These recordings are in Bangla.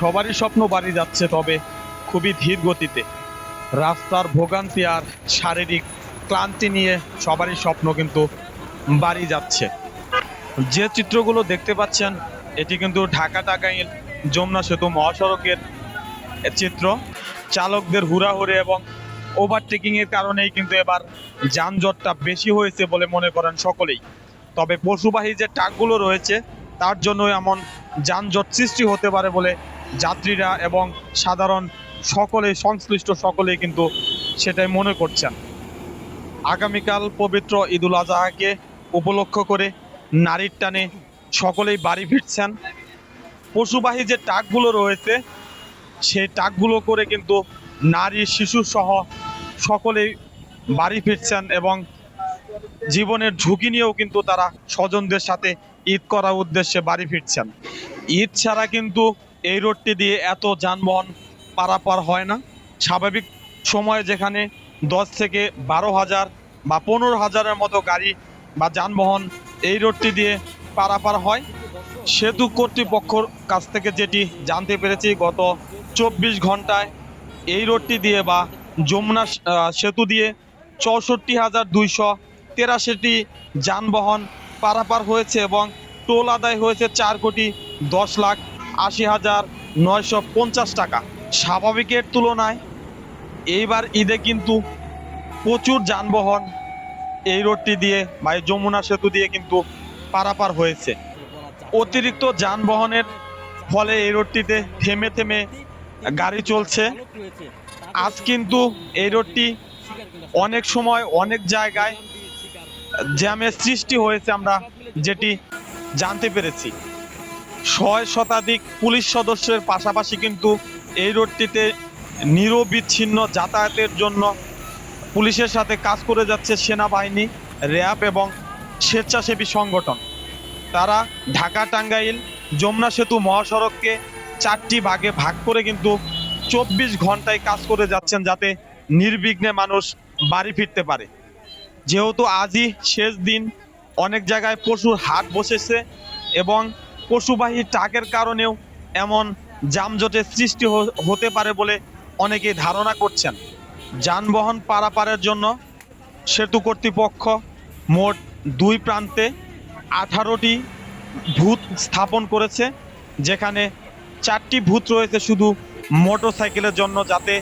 সবারই স্বপ্ন বাড়ি যাচ্ছে, তবে খুবই ধীর গতিতে। রাস্তার ভোগান্তি আর শারীরিক ক্লান্তি নিয়ে সবারই স্বপ্ন কিন্তু বাড়ি যাচ্ছে। যে চিত্রগুলো দেখতে পাচ্ছেন, এটি কিন্তু ঢাকা টাকাইল যমুনা সেতু মহাসড়কের চিত্র। চালকদের হুড়াহুড়ি এবং ওভারটেকিং এর কারণেই কিন্তু এবার যানজটটা বেশি হয়েছে বলে মনে করেন সকলেই। তবে পশুবাহী যে ট্রাকগুলো রয়েছে, তার জন্য এমন যানজট সৃষ্টি হতে পারে বলে যাত্রীরা এবং সাধারণ সকলে, সংশ্লিষ্ট সকলেই কিন্তু সেটাই মনে করছেন। আগামীকাল পবিত্র ঈদুল আজহাকে উপলক্ষ করে নারীর টানে সকলেই বাড়ি ফিরছেন। পশুবাহী যে টাকগুলো রয়েছে, সেই টাকগুলো করে কিন্তু নারী, শিশু সহ সকলেই বাড়ি ফিরছেন এবং জীবনের ঝুঁকি নিয়েও কিন্তু তারা স্বজনদের সাথে ঈদ করার উদ্দেশ্যে বাড়ি ফিরছেন। ঈদ ছাড়া কিন্তু এই রোডটি দিয়ে এত যানবাহন পারাপার হয় না। স্বাভাবিক সময়ে যেখানে দশ থেকে বারো হাজার বা পনেরো হাজারের মতো গাড়ি বা যানবাহন এই রোডটি দিয়ে পারাপার হয়। সেতু কর্তৃপক্ষর কাছ থেকে যেটি জানতে পেরেছি, গত চব্বিশ ঘন্টায় এই রোডটি দিয়ে বা যমুনা সেতু দিয়ে চৌষট্টি হাজার দুইশো তেরাশিটি যানবাহন পারাপার হয়েছে এবং টোল আদায় হয়েছে চার কোটি দশ লাখ আশি হাজার নয়শো পঞ্চাশ টাকা। স্বাভাবিকের তুলনায় এইবার ঈদে কিন্তু প্রচুর যানবাহন এই রোডটি দিয়ে বা যমুনা সেতু দিয়ে কিন্তু পারাপার হয়েছে। অতিরিক্ত যানবাহনের ফলে এই রোডটিতে থেমে থেমে গাড়ি চলছে। আজ কিন্তু এই রোডটি অনেক সময় অনেক জায়গায় জ্যামের সৃষ্টি হয়েছে আমরা যেটি জানতে পেরেছি। ছয় শতাধিক পুলিশ সদস্যের পাশাপাশি কিন্তু এই রোডটিতে নিরবিচ্ছিন্ন যাতায়াতের জন্য পুলিশের সাথে কাজ করে যাচ্ছে সেনাবাহিনী, র্যাব এবং স্বেচ্ছাসেবী সংগঠন। তারা ঢাকা টাঙ্গাইল যমুনা সেতু মহাসড়ককে চারটি ভাগে ভাগ করে কিন্তু চব্বিশ ঘন্টায় কাজ করে যাচ্ছেন যাতে নির্বিঘ্নে মানুষ বাড়ি ফিরতে পারে। যেহেতু আজই শেষ দিন, অনেক জায়গায় পশুর হাট বসেছে এবং পশুবাহী ট্রাকের কারণেও এমন যানজটের সৃষ্টি হতে পারে বলে অনেকেই ধারণা করছেন। যানবাহন পারাপারের জন্য সেতু কর্তৃপক্ষ মোট দুই প্রান্তে আঠারোটি ভূত স্থাপন করেছে, যেখানে চারটি ভূত রয়েছে শুধু মোটরসাইকেলের জন্য যাতে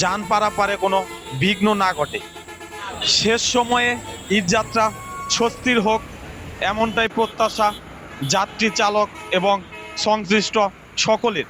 যান পারাপারে কোনো বিঘ্ন না ঘটে। শেষ সময়ে ঈদযাত্রা স্বস্তির হোক এমনটাই প্রত্যাশা যাত্রী চালক এবং সংশ্লিষ্ট সকলের।